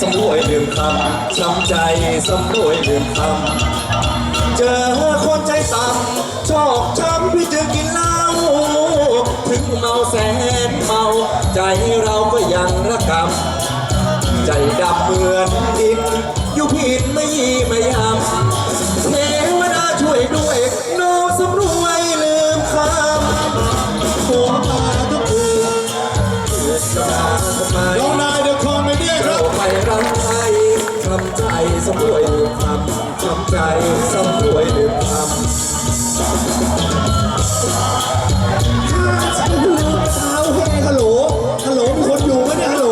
สำรวยลืมคำช้ำใจสำรวยลืมคำเจอคนใจต่ำชอกช้ำพี่จึงกินเหล้าถึงเมาแสนเมา ใจเราก็ยังระกำใจดำเหมือนดินอยู่ผิดไม่ยีไม่ย ทำใจสำรวยลืมคำเท้าเฮ้ฮัลโหลฮัลโหลมีคนอยู่ไหมเนี่ยฮัลโหล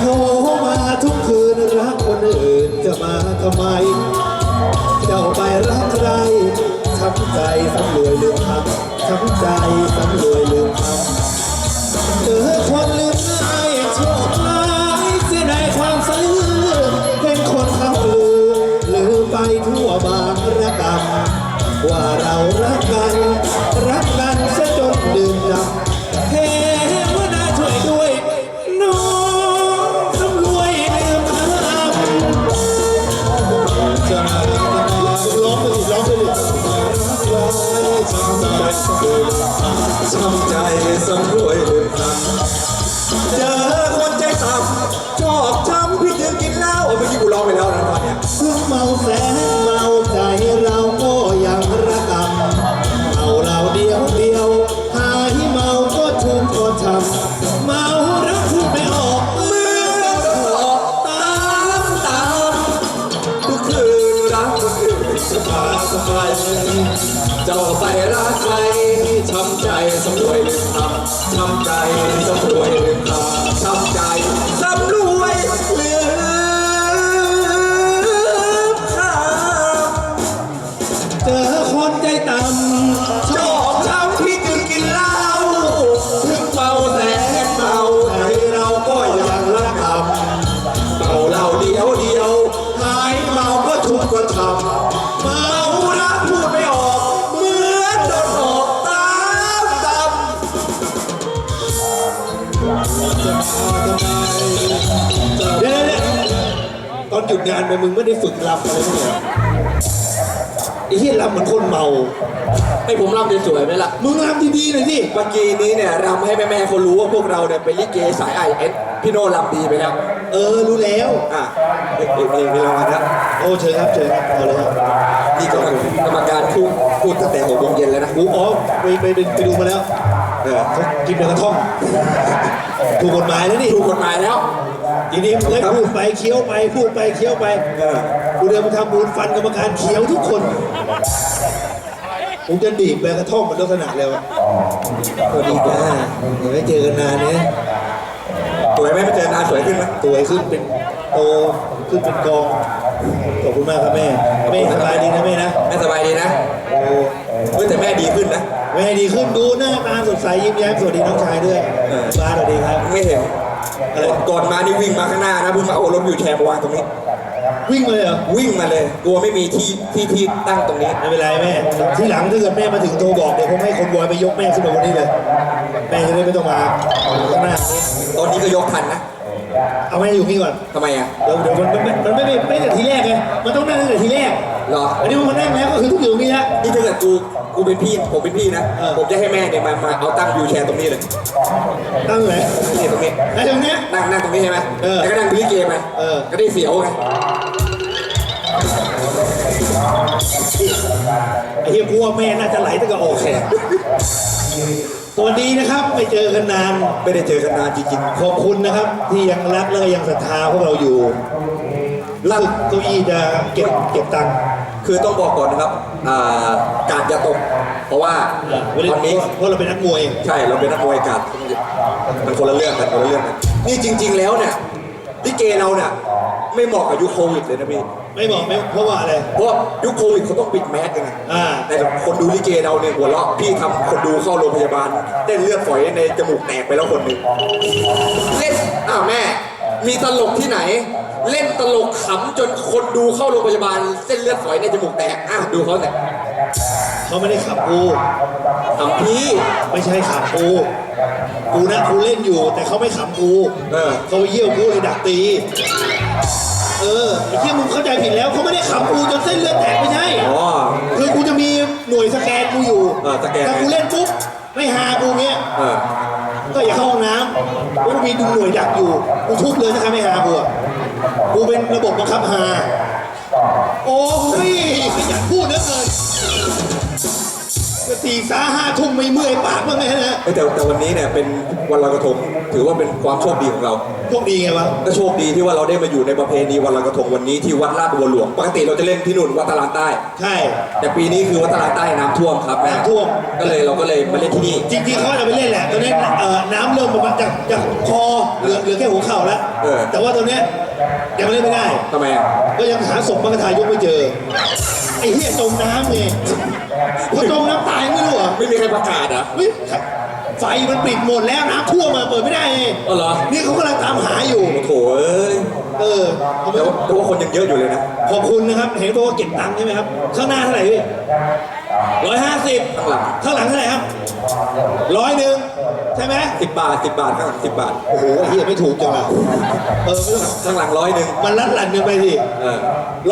โทรมาทุกคืนรักคนอื่นจะมาทำไม เจ้าไปรักใครช้ำใจสำรวยลืมคำช้ำใจสำรวยลืมคำเจอคนลืมง่ายโชคร้า ทั่วบางระกำว่าเรารักกัน รักกันเสียจนดื่มดำเทวดาช่วยด้วยน้องสำรวยลืมคำจะร้องไปดิร้องไปดิช้ำใจสำรวย บายเจ้าใส่รักใครช้ำใจสมวยลืมคำช้ำใจสมวยลืมคำช้ำใจ หยุดงานไปมึงไม่ได้ฝึกรำอะไรมั้างเหรอไอ้เหี้ยรำเหมือนคนเมา ให้ผมรำสวยๆไหมล่ะ มึงรำดีๆหน่อยสิเมื่อกี้นี้เนี่ยรำให้แม่ๆเขารู้ว่าพวกเราเนี่ยเป็นลิเกสายไอเอสพี่โน่รำดีไปแล้ว เออรู้แล้ว อะเอกเอกเอกมีรางวัลนะโอ้เชิญครับเชิญครับเอาเลยครับนี่กรรมกรรมการพูดพูดตั้งแต่หกโมงเย็นแล้วนะกูอ๋อไปไปไปไปดูมาแล้วเออเขากินเป็นกระท่อมถูกกฎหมายแล้วนี่ ถูกกฎหมายแล้ว ทีนี้มึงให้พูดไปเคี้ยวไปพูดไปเคี้ยวไปเออกูเดินมาทำบุญฟันกรรมการเคี้ยวทุกคนผมจะดีบไปกระท่อมมันลักษณะแล้วอะสวัสดีจ้าเดี๋ยวไม่เจอกันนานเนี่ยสวยไหมไปเจอนานสวยขึ้นไหมตัวขึ้นเป็นโตขึ้นเป็นกองขอบคุณมากครับแม่แม่สบายดีนะแม่นะแม่สบายดีนะโอ้เฮ้ยแต่แม่ดีขึ้นนะ แม่ดีขึ้นดูหน้าตาสดใสยิ้มแย้มสวัสดีน้องชายด้วยเออ บ้านสวัสดีครับ ไม่เห็นก่อนก่อนมานี่วิ่งมาข้างหน้านะเพิ่งมาเอารถอยู่แชร์มาวางตรงนี้ วิ่งมาเลยเหรอ วิ่งมาเลย กลัวไม่มีที่ที่ที่ตั้งตรงนี้ ไม่เป็นไรแม่ ที่หลังถ้าเกิดแม่มาถึงโทรบอกเดี๋ยวผมให้คนบอยไปยกแม่ขึ้นมาบนนี้เลย แม่จะได้ไม่ต้องมาข้างหน้านี้ตอนนี้ก็ยกทันนะ เอาแม่อยู่นี่ก่อนทำไมอะเดี๋ยวเดี๋ยวมันมันมันไม่ไม่ไม่แต่ทีแรกไงมันต้องนั่งตั้งแต่ทีแรกเหรออันนี้มันนั่งแล้วก็คือทุกอยู่ตรงนี้แล้วนี่ถ้าเกิดกูกูเป็นพี่ผมเป็นพี่นะเออผมจะให้แม่เนี่ยมามาเอาตั้งวิวแชร์ตรงนี้เลยตั้งไหนนี่ตรงนี้ไอ้ตรงเนี้ยนั่งนั่งตรงนี้ใช่ไหมเออแล้วก็นั่งดูลิเกไปเออก็ได้เสียวไงไอ้เฮียกูว่าแม่น่าจะไหลตั้งแต่ออกแขกส วัสดีนะครับไม่เจอกันนานไม่ได้เจอกันนานจริงขอบคุณนะครับ ที่ยังรักและก็ยังศรัทธาพวกเราอยู่ล่าสุดเก้าอี้จะเก็บเก็บตังค์ๆคือต้องบอกก่อนนะครับอ่าการอย่าตก เพราะว่าไม่ได้ตอนนี้เพราะเราเป็นนักมวยใช่เราเป็นนักมวยการมันคนละเรื่องกันคนละเรื่องกันนี่จริง ๆ แล้วเนี่ยลิเกเราเนี่ยไม่เหมาะกับยุคโควิดเลยนะพี่ ไม่บอกไม่เพราะว่าอะไร เพราะว่ายุคโควิดเขาต้องปิดแมสกันไงอ่า แต่คนดูลิเกเราเนี่ยหัวเราะพี่ทำคนดูเข้าโรงพยาบาลเต้นเลือดฝอยในจมูกแตกไปแล้วคนหนึ่งเล่นอ้าวแม่ มีตลกที่ไหน เล่นตลกขำจนคนดูเข้าโรงพยาบาลเส้นเลือดฝอยในจมูกแตกอะดูเขาเนี่ย เขาไม่ได้ขับกูทำพี่ไม่ใช่ขับกูกูนะกูเล่นอยู่ แต่เขาไม่ขับกูเออเขาเยี่ยวกูเลยดักตี เออไอ้ที่มึงเข้าใจผิดแล้วเขาไม่ได้ขับกูจนเส้นเลือดแตกไม่ใช่อ๋อคือกูจะมีหน่วยสแกนกูอยู่เออสแกนถ้ากูเล่นปุ๊บไม่หากูเงี้ยเออก็อย่าเข้าห้องน้ำกูมีดูหน่วยดักอยู่ กูทุบเลยถ้าใครไม่หากูอะกูเป็นระบบบังคับหา โอ้ยขยันพูดเหลือเกิน จะสี่สาห้าทุ่มไม่เมื่อยปากบ้างไงนะ เอ้ยแต่แต่วันนี้เนี่ยเป็นวันลอยกระทงถือว่าเป็นความโชคดีของเรา พวกดีไงวะ ก็โชคดีที่ว่าเราได้มาอยู่ในประเพณีวันลอยกระทงวันนี้ที่วัดลาดบัวหลวง ปกติเราจะเล่นที่นู่นวัดตลาดใต้ ใช่ แต่ปีนี้คือวัดตลาดใต้น้ำท่วมครับแม่น้ำท่วม ก็เลยเราก็เลยมาเล่นที่นี่ จริงๆเขาจะไปเล่นแหละ ตอนนี้เอ่อน้ำเริ่มประมาณจากจากคอเหลือเหลือแค่หัวเข่าแล้ว เออ แต่ว่าตอนเนี้ยยังเล่นไม่ได้ ทำไมอะก็ยังหาศพมรรคทายกไม่เจอ ไอ้เหี้ยจมน้ำไง พอจมน้ำตายไม่รู้เหรอ ไม่มีใครประกาศเหรอะ เฮ้ยไฟมันปิดหมดแล้วน้ำท่วมมาเปิดไม่ได้ไงอ๋อเหรอ นี่เขากำลังตามหาอยู่ โอ้โถเอ้ยเออแต่ว่าแต่ว่าคนยังเยอะอยู่เลยนะขอบคุณนะครับ เห็นบอกว่าเก็บตังค์ใช่ไหมครับ ข้างหน้าเท่าไหร่พี่ร้อยห้าสิบข้างหลังข้างหลังเท่าไหร่ครับร้อยหนึ่ง ใช่ไหมสิบบาทสิบบาทข้างหลังสิบบาท โอ้โหไอ้เฮียไม่ถูกจังอะเออไม่ต้องข้างหลังร้อยหนึ่งมันรัดหลั่นกันไปสิเออ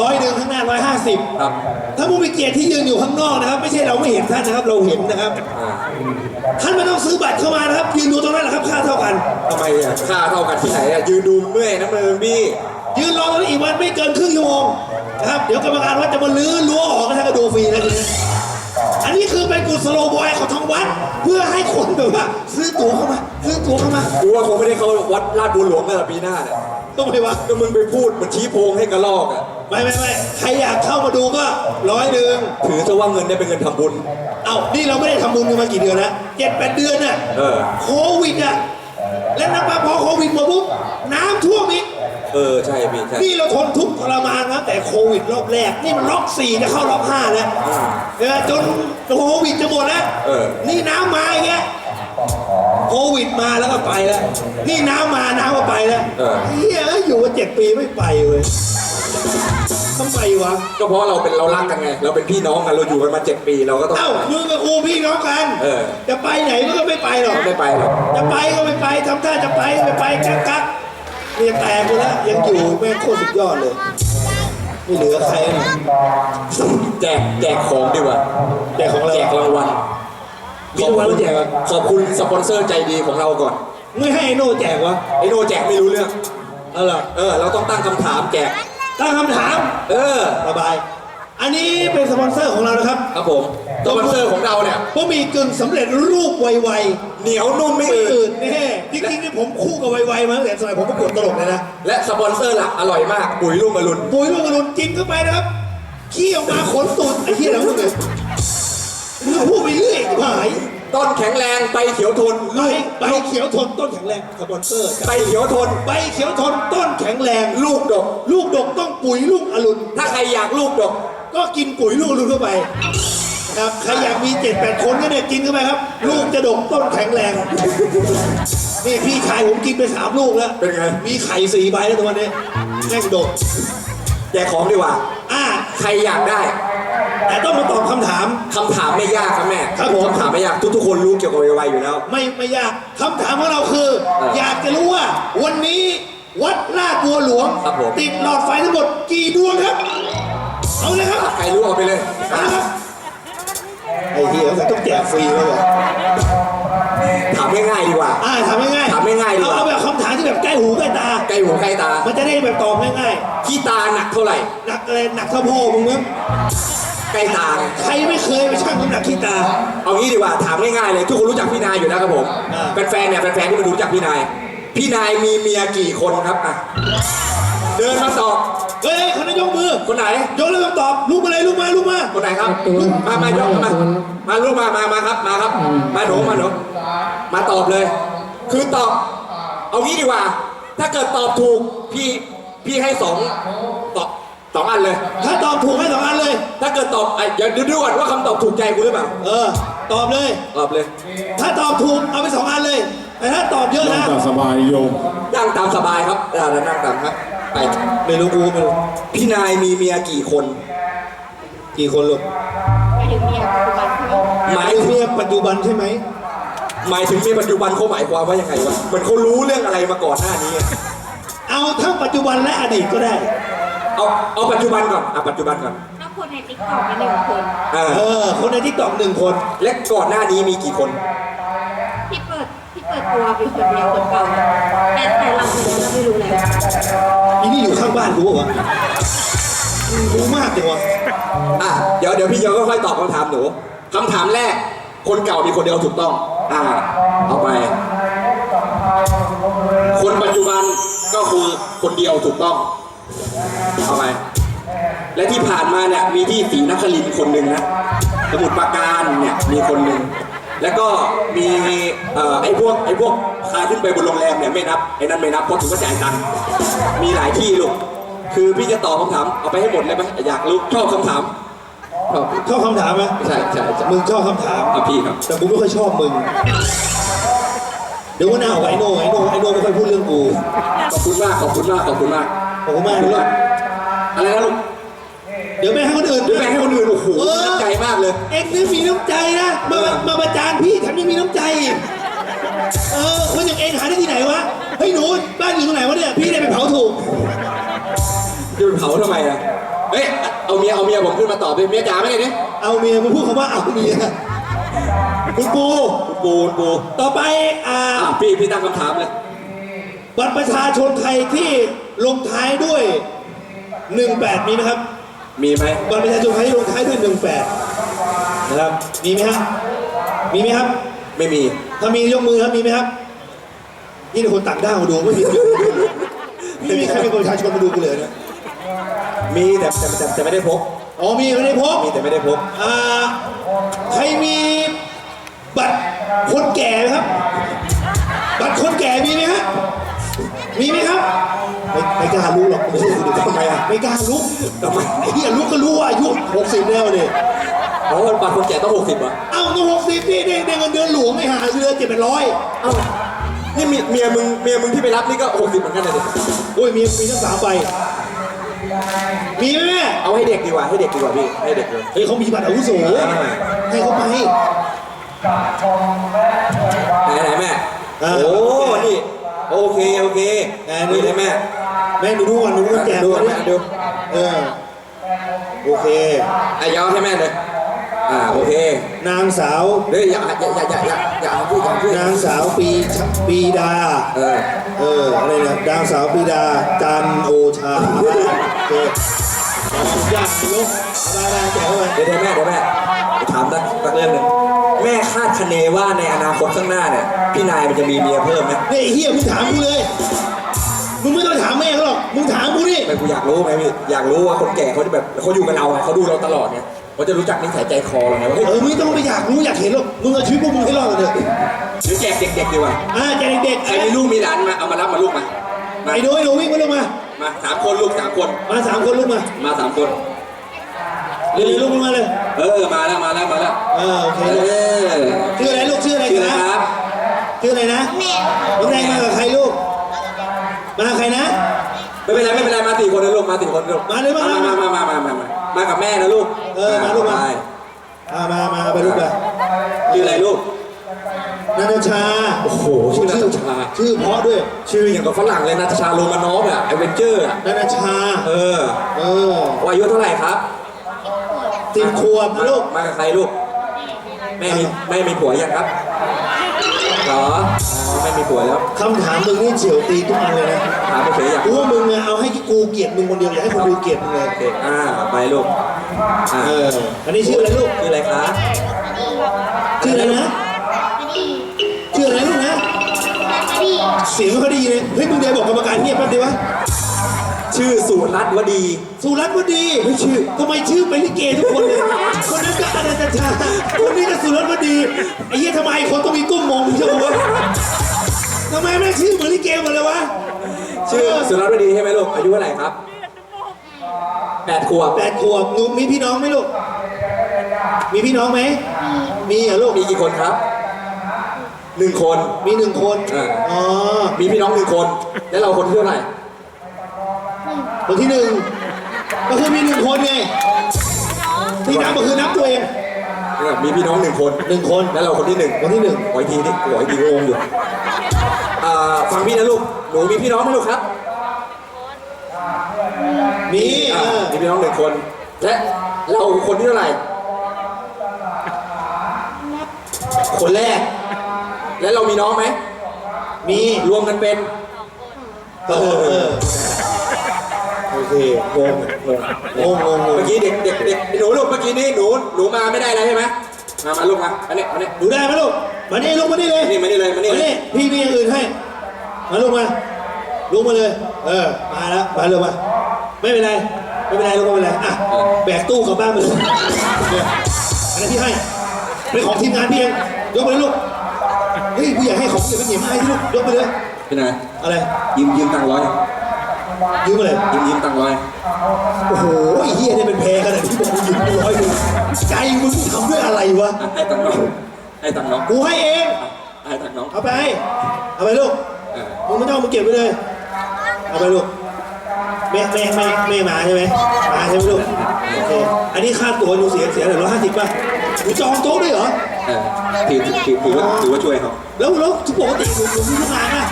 ร้อยหนึ่งข้างหน้าร้อยห้าสิบครับถ้าผู้มีเกียรติที่ยืนอยู่ข้างนอกนะครับ ไม่ใช่เราไม่เห็นท่านนะครับ เราเห็นนะครับ อ่าท่านไม่ต้องซื้อบัตรเข้ามานะครับ ยืนดูตรงนั้นแหละครับค่าเท่ากัน ทำไมอะค่าเท่ากันที่ไหนอะยืนดูเมื่อยนะเมืองพี่ยืนรอตรงนี้อีกวันไม่เกินครึ่งชั่วโมงนะครับเดี๋ยวกรรมการวัดจะมาลื้อรั้วออกก็ท่านก็ดูฟรีนะทีนี้อัน นี้คือเป็นกุศโลบอยของทางวัด เพื่อให้คนแบบว่าซื้อตั๋วเข้ามา ซื้อตั๋วเข้ามากูว่าคงไม่ได้เข้าวัดลาดบัวหลวงเมื่อปีหน้าเนี่ยต้องไปวะก็มึงไปพูดเหมันชี้โพงให้กระลอกอะไม่ไม่ไม่ใครอยากเข้ามาดูก็ร้อยหนึ่งถือซะว่าเงินเนี่ยเป็นเงินทำบุญ เอ้านี่เราไม่ได้ทำบุญกันมากี่เดือนแล้วเจ็ดแปดเดือนน่ะเออ โควิดอะ แล้วนับมาพอโควิดหมดปุ๊บน้ำท่วมอีก เออใช่พี่ใช่นี่เราทนทุกข์ทรมานนะแต่โควิดรอบแรก นี่มันล็อกสี่จะเข้ารอบห้าแล้วเออจนโควิดจะหมดแล้วเออนี่น้ำมาอย่างเงี้ยโควิดมาแล้วก็ไปแล้ว นี่น้ำมาน้ำก็ไปแล้วเออเฮียอยู่มาเจ็ดปีไม่ไปเลยทำไมวะ ก็เพราะเราเป็นเรารักกันไง เราเป็นพี่น้องกันเราอยู่กันมาเจ็ดปีเราก็ต้อง เอ้ามึงกับกูพี่น้องกันเออจะไปไหนมึงก็ไม่ไปหรอก ไม่ไปหรอก จะไปก็ไม่ไปทำท่าจะไปก็ไม่ไปกักกัก เนี่ยแตกไปแล้วยังอยู่แม่งโคตรสุดยอดเลย ไม่เหลือใครเลยแจกแจกของดีกว่าแต่ของเราแจกรางวัลมีรางวัลแล้วแจกเหรอขอบคุณสปอนเซอร์ใจดีของเราก่อน ไม่ให้ไอ้โน่แจกวะไอโนแจกไม่รู้เรื่อง เออเหรอเออ เราต้องตั้งคำถามแจก ตั้งคำถาม เออสบาย อันนี้เป็นสปอนเซอร์ของเรานะครับ ครับผม สปอนเซอร์ของเราเนี่ยบะหมี่กึ่งสำเร็จรูปไวเหนียวนุ่มๆไม่ไม่อือื่ดนแน่จริงๆนี่ผมคู่กับไวๆมาตั้งแต่สมัยผมประกวดตลกเลยนะและสปอนเซอร์หลักอร่อยมากปุ๋ยลูกอรุณปุ๋ยลูกกระลุนกินเข้าไปนะครับขี้ออกมาขนตูดไอ้เหี้ยแล้วมึงเนี่ยมึงพูดไปเรื่อยหายต้นแข็งแรงใบเขียวทนใบลูกใบเขียวทนต้นแข็งแรงสปอนเซอร์ใบเขียวทน ใบเขียวทนต้นแข็งแรง ลูกดก ลูกดกต้องปุ๋ยลูกอรุณถ้าใครอยากลูกดกก็กินปุ๋ยลูกอรุณเข้าไปนะ ครับใครอยากมีเจ็ดแปดคนก็เนี่ยกินเข้าไปครับ ลูกจะดกต้นแข็งแรง นี่พี่ชายผมกินไปสามลูกแล้ว เป็นไง มีไข่สี่ใบแล้วตัวนี้แม่งดกแจกของดีกว่า อ่า ใครอยากได้ แต่ต้องมาตอบคำถาม คำถามไม่ยากครับแม่ครับผม คำถามไม่ยากทุกๆคนรู้เกี่ยวกับไวๆอยู่แล้ว ไม่ไม่ยากคำถามของเราคือเอออยากจะรู้ว่า วันนี้วัดลาดบัวหลวง ครับผม ติดหลอดไฟทั้งหมดกี่ดวงครับ เอาเลยครับ ใครรู้เอาไปเลย เอาเลยครับ ไอ้เหี้ยต้องแจกฟรีแล้วเหรอถามง่ายๆดีกว่า อ่าถามง่ายๆถามง่ายๆดีกว่าเอาแบบคำถามที่แบบใกล้หูใกล้ตา ใกล้หูใกล้ตา มันจะได้แบบตอบง่ายขี้ตาหนักเท่าไหร่ ๆหนักอะไรหนักเท่าพ่อมึงมั้งใกล้ตาไงใครไม่เคยไปชั่งน้ำหนักขี้ตา เอางี้ดีกว่า ถามง่ายๆเลย ทุกคนรู้จักพี่นายอยู่แล้วครับผม อ่า แฟนๆเนี่ยแฟนๆที่มารู้จักพี่นาย พี่นายมีเมียกี่คนครับอะเดินมาตอบ เฮ้ยคนนั้นยกมือ คนไหน ยกแล้วต้องตอบลุกมาเลยลุกมาลุกมาคนไหนครับมามายกมา มาลูกมามามาครับมาครับ มาหนูมาหนูมาตอบเลย คือตอบ เอางี้ดีกว่า ถ้าเกิดตอบถูกพี่พี่ให้สองตอบสองอันเลย ถ้าตอบถูกให้สองอันเลย ถ้าเกิดตอบไอ้เดี๋ยวดูดูก่อนว่าคำตอบถูกใจกูหรือเปล่า เออ ตอบเลย ตอบเลยถ้าตอบถูกเอาไปสองอันเลย แต่ถ้าตอบเยอะนั่งนะตามสบายโยมนั่งตามสบายครับอ่าแล้วนั่งตามครับไปไม่รู้กูไม่รู้พี่นายมีเมียกี่คน กี่คนลูกถึงเมียปัจจุบันใช่ไหมหมายไอ้ถึงเมียปัจจุบันใช่ไหม หมายถึงเมียปัจจุบันเขาหมายความว่ายังไงวะเหมือนเขารู้เรื่องอะไรมาก่อนหน้านี้ไงเอาทั้งปัจจุบันและอดีตก็ได้ เอาเอาปัจจุบันก่อนอะปัจจุบันก่อนถ้า คนในติ๊กต็อกมีหนึ่งคนอ่าเออ คนในทิกตอกหนึ่งคน และก่อนหน้านี้มีกี่คน ที่เปิดที่เปิดตัวเป็นคนเดียวคนเก่าแต่แต่เราเราไม่รู้แล้วอีนี่อยู่ข้างบ้านกูบอกว่าวะรู้มากเลยวะอะเดี๋ยวเดี๋ยวพี่เดี๋ยวค่อยๆตอบคำถามหนูคำถามแรก คนเก่ามีคนเดียวถูกต้อง อ่า เอาไป คนปัจจุบันก็คือคนเดียวถูกต้อง เอาไป และที่ผ่านมาเนี่ยมีที่ศรีนครินทร์คนหนึ่งนะสมุทรปราการเนี่ยมีคนหนึ่งแล้วก็มีเอ่อไอ้พวกไอ้พวกพาขึ้นไปบนโรงแรมเนี่ยไม่นับไอ้นั่นไม่นับเพราะถือว่าจ่ายตังค์มีหลายที่ลูกคือพี่จะตอบคำถามเอาไปให้หมดเลยไหมอยากรู้ชอบคำถามชอบชอบคำถามไหมใช่ใช่ใช่มึงชอบคำถามอะพี่ครับแต่กูไม่ค่อยชอบมึงเดี๋ยววันหน้าเอาไว้ไอ้โน่ไอ้โน่ไอ้โน่ไม่ค่อยพูดเรื่องกูขอบคุณมากขอบคุณมากขอบคุณมากขอบคุณมากขอบคุณด้วมายกอะไรนะลูกเดี๋ยวไม่ให้คนอื่นเดี๋ยวแบ่งให้คนอื่นโอ้โหเออน้ำใจมากเลย เอ็กซ์นี่มีน้ำใจนะมาเออมาประจานพี่แถมยังมีน้ำใจอีกเออคนอย่างเองหาได้ที่ไหนวะเฮ้ยหนูบ้านอยู่ตรงไหนวะเนี่ยพี่ได้ไปเผาถูกจะไปเผาทำไมอะเฮ้ย เอาเมีย เอาเมียผมขึ้นมาตอบเลยเมียจ๋าไหมเนี่ยเอาเมียมึงพูดคำว่าเอาเมียคุณปูคุณปูคุณปูต่อไปอ่าอะพี่ พี่ตั้งคำถามเลย บัตรประชาชนไทยที่ลงท้ายด้วย 18มีไหมครับ มีไหมบัตรประชาชนไทยที่ลงท้ายด้วย18นะครับ มีไหมฮะ มีไหมครับ ไม่มี ถ้ามียกมือครับ มีไหมครับ นี่เป็นคนต่างด้าวมาดูไม่มีไม่มีใครเป็นคนประชาชนมาดูกูเลยนะ มีแต่แต่แต่แต่ไม่ได้พก อ๋อ มีไม่ได้พก มีแต่ไม่ได้พก อ่า ใครมีบัตรคนแก่ไหมครับ บัตรคนแก่มีไหมฮะ มีไหมครับไม่ไม่ กล้ารู้หรอกไม่ใช่คุณทำไมอะไม่กล้าลุกทำไมไอ้เหี้ยลุกก็รู้ว่าอายุ60แล้วเนี่ยเพราะว่าบัตรคนแก่ต้องหกสิบอะเอ้าต้อง60นี่ได้ได้เงินเดือนหลวงไม่หาเดือนเจ็ดเป็นร้อยเอ้านี่มีเมียมึงเมียมึงที่ไปรับนี่ก็หกสิบเหมือนกันเลยดิโอ้ยมีมีทั้งสามใบมีไหมแม่เอาให้เด็กดีกว่าให้เด็กดีกว่าพี่ให้เด็กเลยเฮ้ยเขามีบัตรอาวุโสให้เขาไปไหนไหนแม่อ่าโอ้นี่โอเคโอเคไหนดูนี่เลยแม่ แม่ดูดูก่อนดูก่อนแจกดูก่อนแม่ดูเออโอเคอะยาวให้แม่เลยอ่าโอเคนางสาวเฮ้ยอย่าอย่าอย่าอย่าอย่าอย่าเอาพูดอย่าเอาพูดนางสาวปีชปีดา เออเอออะไรนะนางสาวปีดาจันโอชาโอเคยากลูกเอาได้ได้แจกเข้าไปเดี๋ยวเดี๋ยวแม่เดี๋ยวแม่ถามสักสักเรื่องหนึ่งแม่คาดคะเนว่าในอนาคตข้างหน้าเนี่ยพี่นายมันจะมีเมียเพิ่มไหมนี่ไอ้เฮียมึงถามกูเลย มึงไม่ต้องถามแม่เขาหรอก มึงถามกูนี่ไม่กูอยากรู้ไหมพี่ อยากรู้ว่าคนแก่เขาจะแบบเขาอยู่กับเราไงเขาดูเราตลอดเนี่ยเขาจะรู้จักนิสัยใจคอเราไงว่าเฮ้ยเออมึงไม่ต้องไปอยากรู้อยากเห็นหรอก มึงเอาชีวิตพวกมึงให้รอดกันเถอะหรือแจกเด็กๆดีกว่าอ่าแกเด็กๆใครมีลูกมีหลานมาเอามารับมาลูกมา มาไอ้หนูไอ้หนูวิ่งมาลงมา มาสามคนลูกสามคน มาสามคนลูกมา มาสามคน เร็วๆลูกลงมาเลยเออมาแล้วมาแล้วมาแล้วเออโอเคเอลูกอชื่ออะไรลูกชื่ออะไรชื่ออะไรคครับรับ ชื่ออะไรนะน้องแดงมากับใครลูก มากับใครนะ ไม่เป็นไรไม่เป็นไรมาสี่คนนะลูกมาสี่คนลูกมาเลยมามามามามามามามามากับแม่นะลูกเออมาลูกมา ไปอ่ามามาไปลูกไปชื่ออะไรลูกนันทชาโอ้โหชื่อนัทชา ชื่อเพราะด้วยชื่ออย่างกับฝรั่งเลยนัทชาโรมานอฟอะแอดเวนเจอร์อะนันทชา เออเออว่าอายุเท่าไหร่ครับสิบขวบลูกมากับใครลูก แม่มีแม่มีผัวยังครับ เหรออ๋อแม่มีผัวแล้วคำถามมึงนี่เฉียวตีทุกอันเลยนะถามไปเฉยอยากกูว่ามึงอะเอาให้กูเกลียดมึงคนเดียวอย่าให้คนดูเกลียดมึงเลยโอเคอ่าไปลูกอ่าเอออันนี้ชื่ออะไรลูกชื่ออะไรครับชื่ออะไรนะชื่ออะไรลูกนะเสียงไม่ค่อยดีเลยเฮ้ยมึงเดี๋ยวบอกกรรมการเงียบแป๊บเดียววะ ชื่อสุรัตน์วดี สุรัตน์วดีไม่ชื่อ ทำไมชื่อเป็นลิเกทุกคนเลย คนนั้นก็อนันตชาคนนี้ก็สุรัตน์วดีไอ้เหี้ยทำไมคนต้องมีกุ้มมองมึงเชื่อไหมทำไมแม่งชื่อเหมือนลิเกหมดเลยวะชื่อสุรัตน์วดีใช่ไหมลูกอายุเท่าไหร่ครับแปดขวบแปดขวบหนูมีพี่น้องไหมลูก มีพี่น้องไหม มีเหรอลูก มีกี่คนครับหนึ่งคน มีหนึ่งคน อ่า อ๋อ มีพี่น้องหนึ่งคน แล้วเราคนที่เท่าไหร่ คนที่หนึ่งก็คือมีหนึ่งคนไงที่นับก็คือนับตัวเองเนี่ยมีพี่น้องหนึ่งคนหนึ่งคน แล้วเราคนที่หนึ่งคนที่หนึ่งไว้ทีนี่ไว้ทีงงอยู่อ่าฟังพี่นะลูกหนูมีพี่น้องไหมลูกครับมีอ่าเออมีพี่น้องหนึ่งคน และเราคนที่เท่าไหร่คนแรก และเรามีน้องไหมมีรวมกันเป็นเออเออ โอเคงงงงงงงงเมื่อกี้เด็กเด็กเด็กหนูลูกเมื่อกี้นี้หนูหนูมาไม่ได้แล้วใช่ไหมมามาลูกมาอันนี้อันนี้ดูได้ไหมลูก มานี่ลูกมานี่เลย นี่มานี่เลยมานี่มาเลยนี่พี่มีอย่างอื่นให้ มาลูกมาลุกมาเลย เออ มาแล้ว มาเลยมา ไม่เป็นไร ไม่เป็นไรลูกไม่เป็นไร อะ แบกตู้กลับบ้านไปเลยเนี่ยอันนี้นพี่ให้ เป็นของทีมงานพี่เองยกไปเลยลูก เฮ้ยพี่อยากให้ของเก็บเป็นเหนียมให้ที่ลูก ยกไปเลยพี่นายอะไร ยืมยืมตังค์ร้อย ยืมมาเลยยืมยืมตังค์ร้อยโอ้โหไอ้เฮียเนี่ยเป็นแพรขนาดที่บอกมึงยืมกูร้อยหนึงใจมึงทำด้วยอะไรวะอะให้ตังค์น้องให้ตังค์น้องกูให้เองให้ตังค์น้องเอาไปเอาไปลูกเออมึงไม่ต้องเอามึงเก็บไว้เลยเอาไปลูกแม่แม่แม่แม่มาใช่ไหมมาใช่ไหมลูกโอเคอันนี้ค่าตั๋วหนูเสียเสียเหลือร้อยห้าสิบป่ะหนูจองโต๊ะด้วยเหรอเออถือถือถือถือว่าถือว่าช่วยเขาแล้วแล้วปกติหนูหนูมีทุกงานป่ะ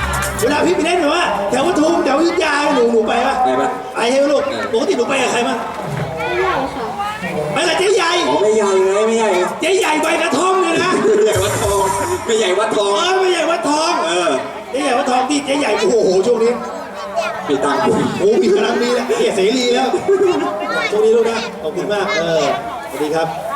เวลาพี่ไปเล่นแบบว่าแถวปทุมแถวอยุทธยาหนูหนูไปป่ะไปปะ ไปใช่ไหมลูกเออปกติหนูไปกับใครบ้างไม่ใหญ่ค่ะไปกับเจ๊ใหญ่อ๋อไม่ใหญ่ไงไม่ใหญ่เจ๊ใหญ่ใบกระท่อมเลยนะไม่ใหญ่วัดทองไม่ใหญ่วัดทองเออไม่ใหญ่วัดทองเออเจ๊ใหญ่วัดทองที่เจ๊ใหญ่โอ้โหช่วงนี้ปีตังค์โอ้มีกำลังมีแล้วเกียรติเสรีแล้วช่วงนี้ลูกนะขอบคุณมากเออสวัสดีครับ